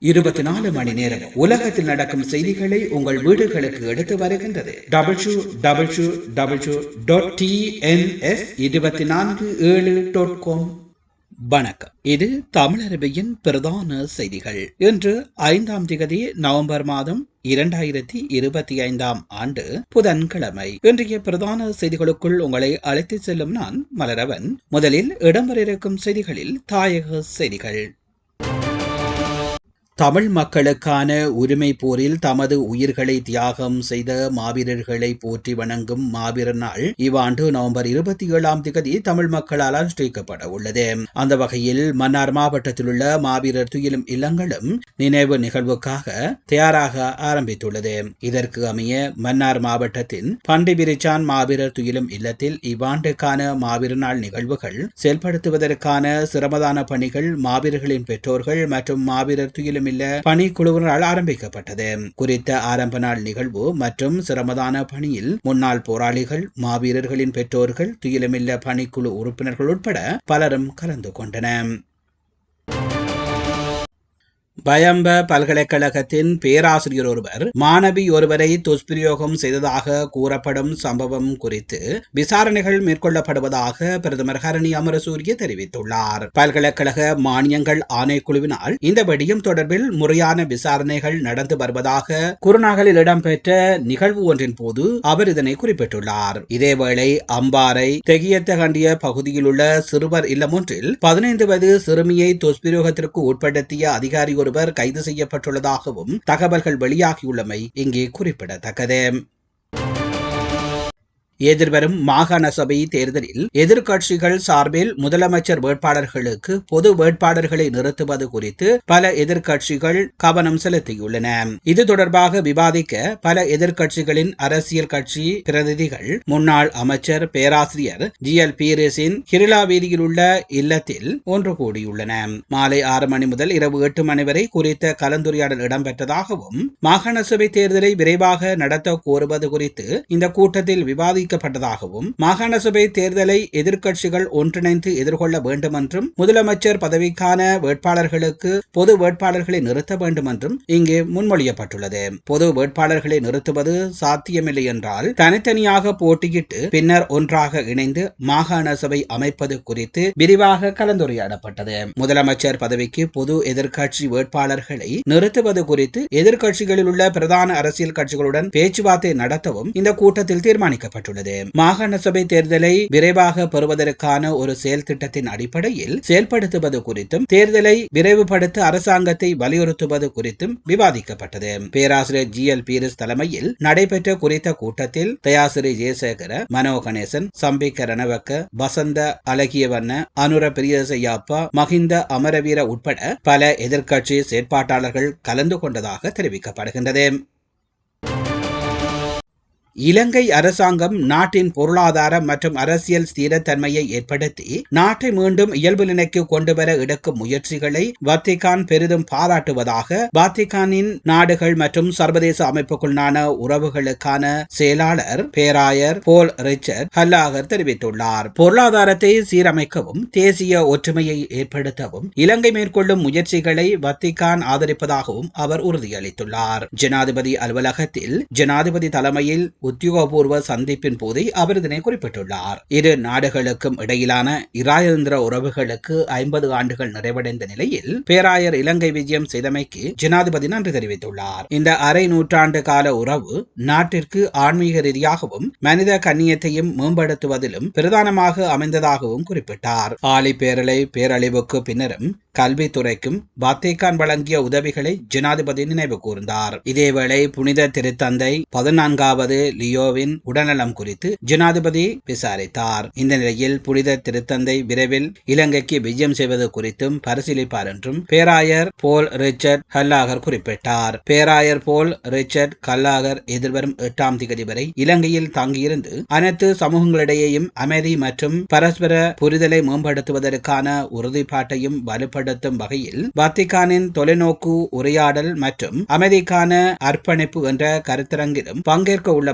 இருபத்தி நாலு மணி நேரம் உலகத்தில் நடக்கும் செய்திகளை உங்கள் வீடுகளுக்கு எடுத்து வருகின்றது. W double dot TNS இருபத்தி நான்கு ஏழு டாட் காம் வணக்கம். இது தமிழரபியின் பிரதான செய்திகள். இன்று ஐந்தாம் திகதி நவம்பர் மாதம் இரண்டாயிரத்தி இருபத்தி ஐந்தாம் ஆண்டு புதன்கிழமை. இன்றைய பிரதான செய்திகளுக்குள் உங்களை அழைத்து செல்லும் நான் மலரவன். முதலில் இடம்பெற இருக்கும் செய்திகளில் தாயக செய்திகள். தமிழ் மக்களுக்கான உரிமை போரில் தமது உயிர்களை தியாகம் செய்த மாவீரர்களை போற்றி வணங்கும் மாவீர நாள் இவ்வாண்டு நவம்பர் இருபத்தி ஏழாம் திகதி தமிழ் மக்களால் அனுஷ்டிக்கப்பட உள்ளது. அந்த வகையில் மன்னார் மாவட்டத்தில் உள்ள மாவீரர் துயிலும் இல்லங்களும் நினைவு நிகழ்வுக்காக தயாராக ஆரம்பித்துள்ளது. இதற்கு அமைய மன்னார் மாவட்டத்தின் பண்டிபிரிச்சான் மாவீரர் துயிலும் இல்லத்தில் இவ்வாண்டுக்கான மாவீர நாள் நிகழ்வுகள் செயல்படுத்துவதற்கான சிரமதான பணிகள் மாவீரர்களின் பெற்றோர்கள் மற்றும் மாவீரர் துயிலும் இல்ல பணிக்குழுவினரால் ஆரம்பிக்கப்பட்டது. குறித்த ஆரம்ப நாள் நிகழ்வு மற்றும் சிரமதான பணியில் முன்னாள் போராளிகள் மாவீரர்களின் பெற்றோர்கள் துயிலுமில்ல பணிக்குழு உறுப்பினர்கள் உட்பட பலரும் கலந்து கொண்டனர். பயம்ப பல்கலைக்கழகத்தின் பேராசிரியர் ஒருவர் மாணவி ஒருவரை துஷ்பிரயோகம் செய்ததாக கூறப்படும் சம்பவம் குறித்து விசாரணைகள் மேற்கொள்ளப்படுவதாக பிரதமர் ஹரணி அமரசூரிய தெரிவித்துள்ளார். பல்கலைக்கழக மானியங்கள் ஆணைக்குழுவினால் இந்த விடயம் தொடர்பில் முறையான விசாரணைகள் நடந்து வருவதாக குருநாகலில் இடம்பெற்ற நிகழ்வு ஒன்றின் போது அவர் இதனை குறிப்பிட்டுள்ளார். இதேவேளை அம்பாறை தெகியத்தகண்டிய பகுதியில் உள்ள சிறுவர் இல்லம் ஒன்றில் பதினைந்து வயது சிறுமியை துஷ்பிரயோகத்திற்கு உட்படுத்திய அதிகாரி ஒருவர் கைது செய்யப்பட்டுள்ளதாகவும் தகவல்கள் வெளியாகியுள்ளமை இங்கே குறிப்பிடத்தக்கது. எதிர்வரும் மாகாண சபை தேர்தலில் எதிர்க்கட்சிகள் சார்பில் முதலமைச்சர் வேட்பாளர்களுக்கு பொது வேட்பாளர்களை நிறுத்துவது குறித்து பல எதிர்க்கட்சிகள் கவனம் செலுத்தியுள்ளன. இது தொடர்பாக விவாதிக்க பல எதிர்க்கட்சிகளின் அரசியல் கட்சி பிரதிநிதிகள் முன்னாள் அமைச்சர் பேராசிரியர் ஜி. எல். பீரிஸின் கிரிலா வீதியில் உள்ள இல்லத்தில் ஒன்று கூடியுள்ளன. மாலை ஆறு மணி முதல் இரவு எட்டு மணி வரை குறித்த கலந்துரையாடல் இடம்பெற்றதாகவும் மாகாண சபை தேர்தலை விரைவாக நடத்த கோருவது குறித்து இந்த கூட்டத்தில் விவாதி அறிவிக்கப்பட்டதாகவும் மாகாண சபை தேர்தலை எதிர்க்கட்சிகள் ஒன்றிணைந்து எதிர்கொள்ள வேண்டும் என்றும் முதலமைச்சர் பதவிக்கான வேட்பாளர்களுக்கு பொது வேட்பாளர்களை நிறுத்த வேண்டும் என்றும் இங்கு முன்மொழியப்பட்டுள்ளது. பொது வேட்பாளர்களை நிறுத்துவது சாத்தியமில்லை என்றால் தனித்தனியாக போட்டியிட்டு பின்னர் ஒன்றாக இணைந்து மாகாண சபை அமைப்பது குறித்து விரிவாக கலந்துரையாடப்பட்டது. முதலமைச்சர் பதவிக்கு பொது எதிர்க்கட்சி வேட்பாளர்களை நிறுத்துவது குறித்து எதிர்க்கட்சிகளில் உள்ள பிரதான அரசியல் கட்சிகளுடன் பேச்சுவார்த்தை நடத்தவும் இந்த கூட்டத்தில் தீர்மானிக்கப்பட்டுள்ளது. உள்ளது மாகாண சபை தேர்தலை விரைவாக பெறுவதற்கான ஒரு செயல் திட்டத்தின் அடிப்படையில் செயல்படுத்துவது குறித்தும் தேர்தலை விரைவுபடுத்த அரசாங்கத்தை வலியுறுத்துவது குறித்தும் விவாதிக்கப்பட்டது. பேராசிரியர் ஜி. எல். பீரிஸ் தலைமையில் நடைபெற்ற குறித்த கூட்டத்தில் தயாசிரி ஜெயசேகர மனோ கணேசன் சம்பிக்க ரணவக்க வசந்த அழகியவண்ண அனுர பிரியசையாப்பா மஹிந்த அமரவீர உட்பட பல எதிர்க்கட்சி செயற்பாட்டாளர்கள் கலந்து கொண்டதாக தெரிவிக்கப்படுகின்றது. இலங்கை அரசாங்கம் நாட்டின் பொருளாதார மற்றும் அரசியல் ஸ்திரத்தன்மையை ஏற்படுத்தி நாட்டை மீண்டும் இயல்பு நிலைக்கு கொண்டுவர எடுக்கும் முயற்சிகளை வத்திகான் பெரிதும் பாராட்டுவதாக வத்திகானின் நாடுகள் மற்றும் சர்வதேச அமைப்புக்குள்ளான உறவுகளுக்கான செயலாளர் பேராயர் போல் ரிச்சர்ட் ஹல்லாகர் தெரிவித்துள்ளார். பொருளாதாரத்தை சீரமைக்கவும் தேசிய ஒற்றுமையை ஏற்படுத்தவும் இலங்கை மேற்கொள்ளும் முயற்சிகளை வத்திகான் ஆதரிப்பதாகவும் அவர் உறுதியளித்துள்ளார். ஜனாதிபதி அலுவலகத்தில் ஜனாதிபதி தலைமையில் உத்தியோகபூர்வ சந்திப்பின் போதே அவர் இதனை குறிப்பிட்டுள்ளார். இரு நாடுகளுக்கும் இடையிலான இராயந்திர உறவுகளுக்கு ஐம்பது ஆண்டுகள் நிறைவடைந்த நிலையில் பேராயர் இலங்கை விஜயம் செய்தமைக்கு ஜனாதிபதி நன்றி தெரிவித்துள்ளார். இந்த அரை நூற்றாண்டு கால உறவு நாட்டிற்கு ஆன்மீக ரீதியாகவும் மனித கண்ணியத்தையும் மேம்படுத்துவதிலும் பிரதானமாக அமைந்ததாகவும் குறிப்பிட்டார். ஆலி பேரலை பேரழிவுக்கு பின்னரும் கல்வித்துறைக்கும் வத்திகான் வழங்கிய உதவிகளை ஜனாதிபதி நினைவு கூர்ந்தார். இதேவேளை புனித திருத்தந்தை பதினான்காவது லியோவின் உடல்நலம் குறித்து ஜனாதிபதி விசாரித்தார். இந்த நிலையில் புனித திருத்தந்தை விரைவில் இலங்கைக்கு விஜயம் செய்வது குறித்தும் பரிசீலிப்பார் என்றும் பேராயர் போல் ரிச்சர்ட் ஹல்லாகர் குறிப்பிட்டார். பேராயர் போல் ரிச்சர்ட் கல்லாகர் எதிர்வரும் எட்டாம் திகதி வரை இலங்கையில் தங்கியிருந்து அனைத்து சமூகங்களிடையேயும் அமைதி மற்றும் பரஸ்பர புரிதலை மேம்படுத்துவதற்கான உறுதிப்பாட்டையும் வலுப்படுத்தும் வகையில் வத்திகானின் தொலைநோக்கு உரையாடல் மற்றும் அமைதிக்கான அர்ப்பணிப்பு என்ற கருத்தரங்கிலும் பங்கேற்க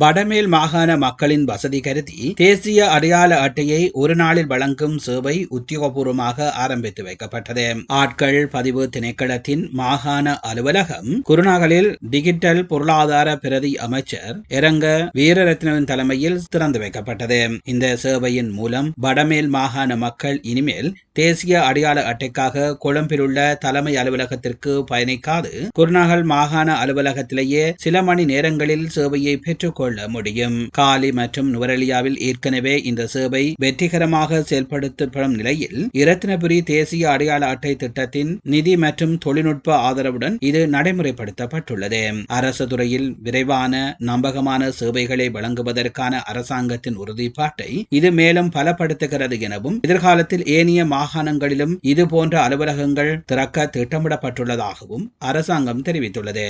வடமேல் மாகாண மக்களின் வசதி கருதி தேசிய அடையாள அட்டையை ஒரு நாளில் வழங்கும் சேவை உத்தியோகபூர்வமாக ஆரம்பித்து வைக்கப்பட்டது. ஆட்கள் பதிவு திணைக்களத்தின் மாகாண அலுவலகம் குருநாகலில் டிஜிட்டல் பொருளாதார பிரதி அமைச்சர் இரங்க வீரரத்னவின் தலைமையில் திறந்து வைக்கப்பட்டது. இந்த சேவையின் மூலம் வடமேல் மாகாண மக்கள் இனிமேல் தேசிய அடையாள அட்டைக்காக கொழும்பில் உள்ள தலைமை அலுவலகத்திற்கு பயணிக்காது. குருநாகல் மாகாண அலுவலகத்திலேயே சில மணி நேரங்களில் சேவையை பெற்றுக்கொள்ள முடியும். காலி மற்றும் நுவரெலியாவில் ஏற்கனவே இந்த சேவை வெற்றிகரமாக செயல்படுத்தப்படும் நிலையில் இரத்தினபுரி தேசிய அடையாள அட்டை திட்டத்தின் நிதி மற்றும் தொழில்நுட்ப ஆதரவுடன் இது நடைமுறைப்படுத்தப்பட்டுள்ளது. அரசு துறையில் விரைவான நம்பகமான சேவைகளை வழங்குவதற்கான அரசாங்கத்தின் உறுதிப்பாட்டை இது மேலும் பலப்படுத்துகிறது எனவும் எதிர்காலத்தில் ஏனைய மாகாணங்களிலும் இதுபோன்ற அலுவலகங்கள் திறக்க திட்டமிடப்பட்டுள்ளதாகவும் அரசாங்கம் தெரிவித்துள்ளது.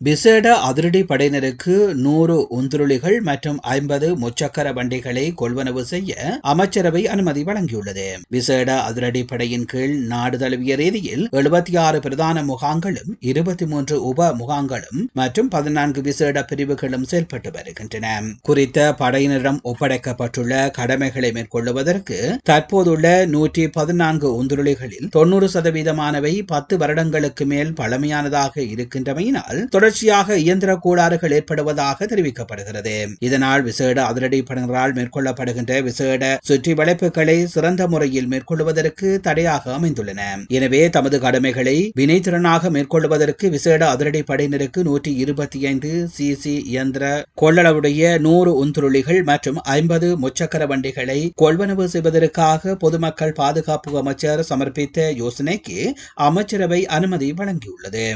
விசேட அதிரடி படையினருக்கு நூறு உந்துருளிகள் மற்றும் ஐம்பது முச்சக்கர வண்டிகளை கொள்வனவு செய்ய அமைச்சரவை அனுமதி வழங்கியுள்ளது. விசேட அதிரடி படையின் கீழ் நாடு தழுவிய ரீதியில் எழுபத்தி ஆறு பிரதான முகாங்களும் இருபத்தி மூன்று உப முகாங்களும் மற்றும் பதினான்கு விசேட பிரிவுகளும் செயல்பட்டு வருகின்றன. குறித்த படையினரிடம் ஒப்படைக்கப்பட்டுள்ள கடமைகளை மேற்கொள்வதற்கு தற்போதுள்ள நூற்றி பதினான்கு உந்துருளிகளில் தொன்னூறு சதவீதமானவை பத்து வருடங்களுக்கு மேல் பழமையானதாக இருக்கின்றமையினால் தொடர் தொடர்ச்சியாக இயந்திர கோளாறுகள் ஏற்படுவதாக தெரிவிக்கப்படுகிறது. இதனால் விசேட அதிரடி படையினரால் மேற்கொள்ளப்படுகின்ற விசேட சுற்றி வளைப்புகளை சிறந்த முறையில் மேற்கொள்வதற்கு தடையாக அமைந்துள்ளன. எனவே தமது கடமைகளை வினைத்திறனாக மேற்கொள்வதற்கு விசேட அதிரடி படையினருக்கு நூற்றி இருபத்தி ஐந்து சிசி இயந்திர கொள்ளளவுடைய நூறு உந்துருளிகள் மற்றும் ஐம்பது முச்சக்கர வண்டிகளை கொள்வனவு செய்வதற்காக பொதுமக்கள் பாதுகாப்பு அமைச்சர் சமர்ப்பித்த யோசனைக்கு அமைச்சரவை அனுமதி வழங்கியுள்ளது.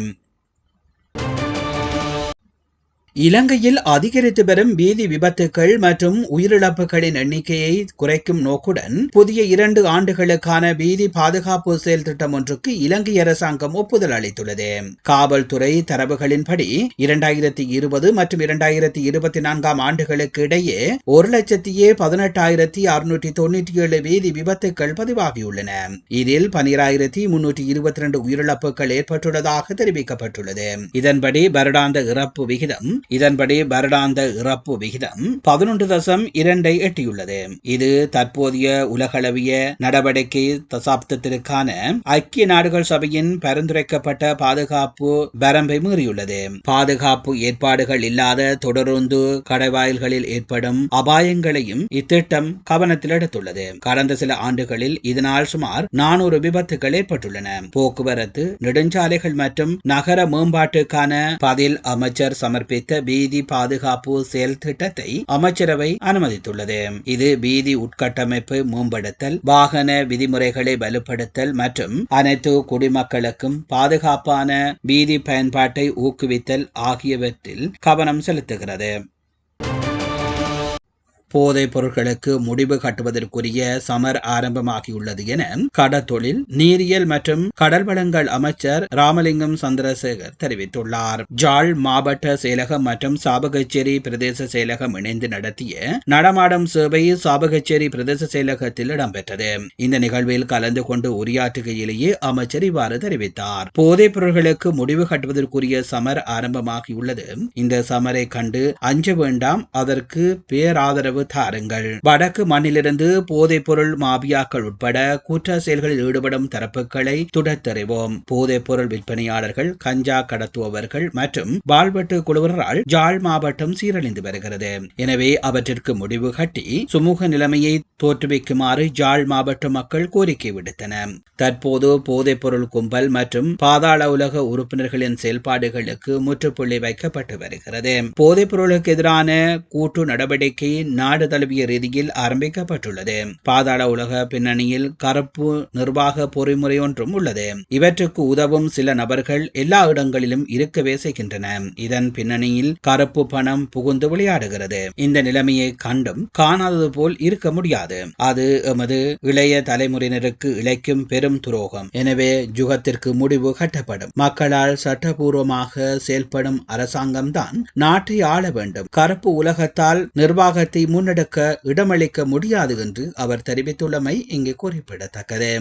இலங்கையில் அதிகரித்து வரும் வீதி விபத்துக்கள் மற்றும் உயிரிழப்புகளின் எண்ணிக்கையை குறைக்கும் நோக்குடன் புதிய இரண்டு ஆண்டுகளுக்கான வீதி பாதுகாப்பு செயல் திட்டம் ஒன்றுக்கு இலங்கை அரசாங்கம் ஒப்புதல் அளித்துள்ளது. காவல்துறை தரவுகளின்படி இரண்டாயிரத்தி இருபது மற்றும் இரண்டாயிரத்தி இருபத்தி நான்காம் ஆண்டுகளுக்கு இடையே ஒரு லட்சத்தியே பதினெட்டாயிரத்தி அறுநூற்றி தொன்னூற்றி ஏழு வீதி விபத்துக்கள் பதிவாகியுள்ளன. இதில் பனிராயிரத்தி முன்னூற்றி இருபத்தி இரண்டு உயிரிழப்புகள் ஏற்பட்டுள்ளதாக தெரிவிக்கப்பட்டுள்ளது. இதன்படி வருடாந்த இறப்பு விகிதம் இதன்படி வருடாந்த இறப்பு விகிதம் பதினொன்று தசம் இரண்டை எட்டியுள்ளது. இது தற்போதைய உலகளவிய நடவடிக்கை தசாப்தத்திற்கான ஐக்கிய நாடுகள் சபையின் பரிந்துரைக்கப்பட்ட பாதுகாப்பு வரம்பை மீறியுள்ளது. பாதுகாப்பு ஏற்பாடுகள் இல்லாத தொடருந்து கடைவாயில்களில் ஏற்படும் அபாயங்களையும் இத்திட்டம் கவனத்தில் எடுத்துள்ளது. கடந்த சில ஆண்டுகளில் இதனால் சுமார் நானூறு விபத்துகள் ஏற்பட்டுள்ளன. போக்குவரத்து நெடுஞ்சாலைகள் மற்றும் நகர மேம்பாட்டுக்கான பதில் அமைச்சர் சமர்ப்பித்த வீதி பாதுகாப்பு செயல் திட்டத்தை அமைச்சரவை அனுமதித்துள்ளது. இது வீதி உட்கட்டமைப்பு மேம்படுத்தல் வாகன விதிமுறைகளை வலுப்படுத்தல் மற்றும் அனைத்து குடிமக்களுக்கும் பாதுகாப்பான பீதி பயன்பாட்டை ஊக்குவித்தல் ஆகியவற்றில் கவனம் செலுத்துகிறது. போதைப் பொருட்களுக்கு முடிவு கட்டுவதற்குரிய சமர் ஆரம்பமாகியுள்ளது என கடற்தொழில் நீரியல் மற்றும் கடல் வளங்கள் அமைச்சர் ராமலிங்கம் சந்திரசேகர் தெரிவித்துள்ளார். ஜாழ் மாவட்ட செயலகம் மற்றும் சாபகச்சேரி பிரதேச செயலகம் இணைந்து நடத்திய நடமாடும் சேவை சாபகச்சேரி பிரதேச செயலகத்தில் இடம்பெற்றது. இந்த நிகழ்வில் கலந்து கொண்டு உரையாற்றுகையிலேயே அமைச்சர் இவ்வாறு தெரிவித்தார். போதைப் பொருட்களுக்கு முடிவு கட்டுவதற்குரிய சமர் ஆரம்பமாகியுள்ளது. இந்த சமரை கண்டு அஞ்ச வேண்டாம் அதற்கு பேராதரவு ஆதரவு தாருங்கள். வடக்கு மண்ணிலிருந்து போதைப் பொருள் மாபியாக்கள் உட்பட குற்ற செயல்களில் ஈடுபடும் தரப்புகளை துடத்தறிவோம். போதைப் பொருள் விற்பனையாளர்கள் கஞ்சா கடத்துபவர்கள் மற்றும் வாழ்வெட்டு குழுவினரால் ஜாழ் மாவட்டம் சீரழிந்து வருகிறது. எனவே அவற்றிற்கு முடிவு கட்டி சுமூக நிலைமையை தோற்றுவிக்குமாறு ஜாழ் மாவட்ட மக்கள் கோரிக்கை விடுத்தனர். தற்போது போதைப் பொருள் கும்பல் மற்றும் பாதாள உலக உறுப்பினர்களின் செயல்பாடுகளுக்கு முற்றுப்புள்ளி வைக்கப்பட்டு வருகிறது. போதைப் பொருளுக்கு எதிரான கூட்டு நடவடிக்கை நாடு தழுவிய ரீதியில் ஆரம்பிக்கப்பட்டுள்ளது. பாதாள உலக பின்னணியில் கருப்பு நிர்வாக பொறிமுறை ஒன்றும் உள்ளது. இவற்றுக்கு உதவும் சில நபர்கள் எல்லா இடங்களிலும் இருக்கவே செய்கின்றன. இதன் பின்னணியில் கருப்பு பணம் புகுந்து விளையாடுகிறது. இந்த நிலைமையை கண்டும் காணாதது போல் இருக்க முடியாது. அது எமது இளைய தலைமுறையினருக்கு இழைக்கும் பெரும் துரோகம். எனவே ஜுகத்திற்கு முடிவு கட்டப்படும். மக்களால் சட்டபூர்வமாக செயல்படும் அரசாங்கம்தான் நாட்டை ஆள வேண்டும். கருப்பு உலகத்தால் நிர்வாகத்தை முன்னெடுக்க இடமளிக்க முடியாது என்று அவர் தெரிவித்துள்ளமை இங்கு குறிப்பிடத்தக்கது.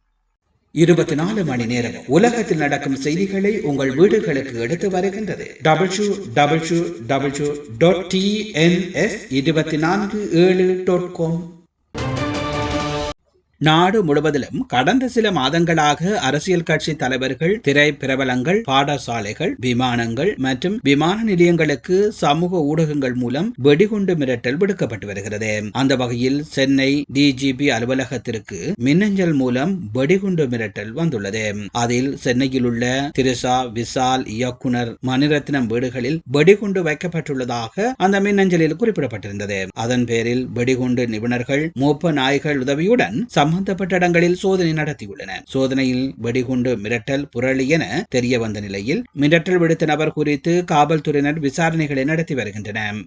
இருபத்தி நாலு மணி நேரம் உலகத்தில் நடக்கும் செய்திகளை உங்கள் வீடுகளுக்கு எடுத்து வருகின்றது. டபுள்யூ டபுள்யூ டபுள்யூ டி ஷூ டாட் டிஎன்எஸ் இருபத்தி நான்கு ஏழு டாட் காம் நாடு முழுவதிலும் கடந்த சில மாதங்களாக அரசியல் கட்சி தலைவர்கள் திரை பிரபலங்கள் பாடசாலைகள் விமானங்கள் மற்றும் விமான நிலையங்களுக்கு சமூக ஊடகங்கள் மூலம் வெடிகுண்டு மிரட்டல் விடுக்கப்பட்டு வருகிறது. அந்த வகையில் சென்னை டிஜிபி அலுவலகத்திற்கு மின்னஞ்சல் மூலம் வெடிகுண்டு மிரட்டல் வந்துள்ளது. அதில் சென்னையில் உள்ள திருசா விசால் இயக்குனர் மணிரத்னம் வீடுகளில் வெடிகுண்டு வைக்கப்பட்டுள்ளதாக அந்த மின்னஞ்சலில் குறிப்பிடப்பட்டிருந்தது. அதன் பேரில் வெடிகுண்டு நிபுணர்கள் மூப்ப நாய்கள் உதவியுடன் சம்பந்தப்பட்ட இடங்களில் சோதனை நடத்தியுள்ளன. சோதனையில் வெடிகுண்டு மிரட்டல் புரளி என தெரிய வந்த நிலையில் மிரட்டல் விடுத்த நபர் குறித்து காவல்துறையினர் விசாரணைகளை நடத்தி வருகின்றனர்.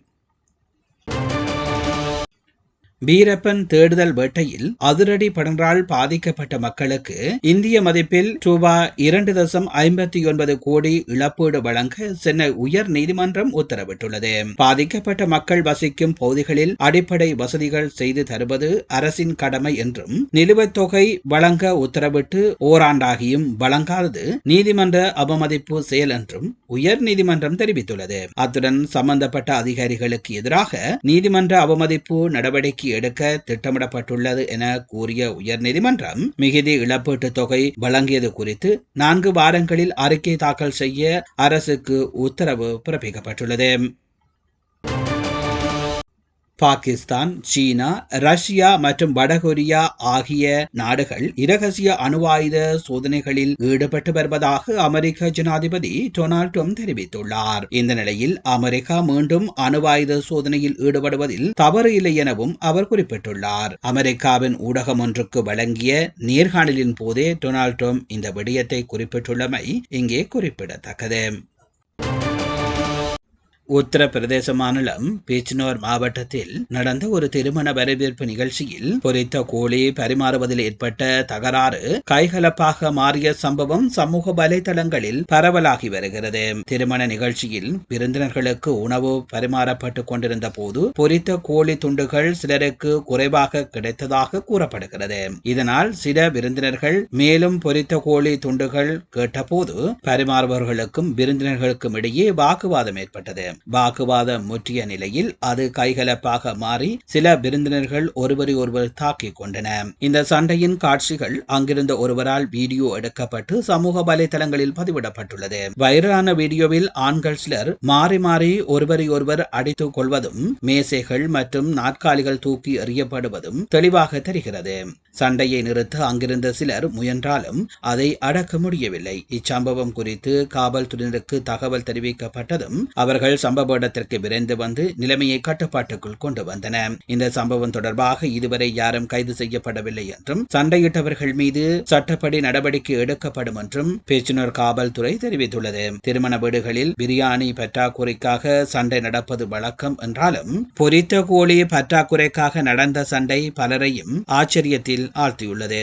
வீரப்பன் தேடுதல் வேட்டையில் அதிரடி படங்களால் பாதிக்கப்பட்ட மக்களுக்கு இந்திய மதிப்பில் ரூபாய் இரண்டு தசம் ஐம்பத்தி ஒன்பது கோடி இழப்பீடு வழங்க சென்னை உயர் நீதிமன்றம் உத்தரவிட்டுள்ளது. பாதிக்கப்பட்ட மக்கள் வசிக்கும் பகுதிகளில் அடிப்படை வசதிகள் செய்து தருவது அரசின் கடமை என்றும் நிலுவைத் தொகை வழங்க உத்தரவிட்டு ஓராண்டாகியும் வழங்காதது நீதிமன்ற அவமதிப்பு செயல் என்றும் உயர் நீதிமன்றம் தெரிவித்துள்ளது. அத்துடன் சம்பந்தப்பட்ட அதிகாரிகளுக்கு எதிராக நீதிமன்ற அவமதிப்பு நடவடிக்கை எடுக்க திட்டமிடப்பட்டுள்ளது என கூறிய உயர்நீதிமன்றம் மிகுதி இழப்பீட்டு தொகை வழங்கியது குறித்து நான்கு வாரங்களில் அறிக்கை தாக்கல் செய்ய அரசுக்கு உத்தரவு பிறப்பிக்கப்பட்டுள்ளது. பாகிஸ்தான் சீனா ரஷ்யா மற்றும் வடகொரியா ஆகிய நாடுகள் இரகசிய அணுவாயுத சோதனைகளில் ஈடுபட்டு வருவதாக அமெரிக்க ஜனாதிபதி டொனால்ட் ட்ரம்ப் தெரிவித்துள்ளார். இந்த நிலையில் அமெரிக்கா மீண்டும் அணுவாயுத சோதனையில் ஈடுபடுவதில் தவறு இல்லை எனவும் அவர் குறிப்பிட்டுள்ளார். அமெரிக்காவின் ஊடகம் ஒன்றுக்கு வழங்கிய நேர்காணலின் போதே டொனால்ட் ட்ரம்ப் இந்த விடயத்தை குறிப்பிட்டுள்ளமை இங்கே குறிப்பிடத்தக்கது. உத்தரப்பிரதேச மாநிலம் பீச்னோர் மாவட்டத்தில் நடந்த ஒரு திருமண வரவேற்பு நிகழ்ச்சியில் பொறித்த கோழி பரிமாறுவதில் ஏற்பட்ட தகராறு கைகலப்பாக மாறிய சம்பவம் சமூக வலைதளங்களில் பரவலாகி வருகிறது. திருமண நிகழ்ச்சியில் விருந்தினர்களுக்கு உணவு பரிமாறப்பட்டுக் கொண்டிருந்த போது பொறித்த கோழி துண்டுகள் சிலருக்கு குறைவாக கிடைத்ததாக கூறப்படுகிறது. இதனால் சில விருந்தினர்கள் மேலும் பொறித்த கோழி துண்டுகள் கேட்டபோது பரிமாறுபவர்களுக்கும் விருந்தினர்களுக்கும் இடையே வாக்குவாதம் ஏற்பட்டது. வாக்குவாதம் முற்றிய நிலையில் அது கைகலப்பாக மாறி சில விருந்தினர்கள் ஒருவரை ஒருவர் தாக்கிக் கொண்டனர். இந்த சண்டையின் காட்சிகள் அங்கிருந்த ஒருவரால் வீடியோ எடுக்கப்பட்டு சமூக வலைதளங்களில் பதிவிடப்பட்டுள்ளது. வைரலான வீடியோவில் ஆண்கள் சிலர் மாறி மாறி ஒருவரை ஒருவர் அடித்துக் கொள்வதும் மேசைகள் மற்றும் நாற்காலிகள் தூக்கி எறியப்படுவதும் தெளிவாக தெரிகிறது. சண்டையை நிறுத்த அங்கிருந்த சிலர் முயன்றாலும் அதை அடக்க முடியவில்லை. இச்சம்பவம் குறித்து காவல்துறையினருக்கு தகவல் தெரிவிக்கப்பட்டதும் அவர்கள் சம்பவ இடத்திற்கு விரைந்து வந்து நிலைமையை கட்டுப்பாட்டுக்குள் கொண்டு வந்தன. இந்த சம்பவம் தொடர்பாக இதுவரை யாரும் கைது செய்யப்படவில்லை என்றும் சண்டையிட்டவர்கள் மீது சட்டப்படி நடவடிக்கை எடுக்கப்படும் என்றும் பேச்சுனர் காவல்துறை தெரிவித்துள்ளது. திருமண வீடுகளில் பிரியாணி பற்றாக்குறைக்காக சண்டை நடப்பது வழக்கம் என்றாலும் பொரித்த கோழி பற்றாக்குறைக்காக நடந்த சண்டை பலரையும் ஆச்சரியத்தில் ஆழ்த்தியுள்ளது.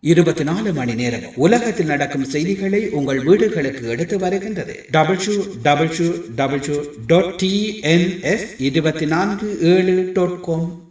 இருபத்தி நாலு மணி நேரம் உலகத்தில் நடக்கும் செய்திகளை உங்கள் வீடுகளுக்கு எடுத்து வருகின்றது. W W W dot TNS இருபத்தி நான்கு ஏழு டாட் காம்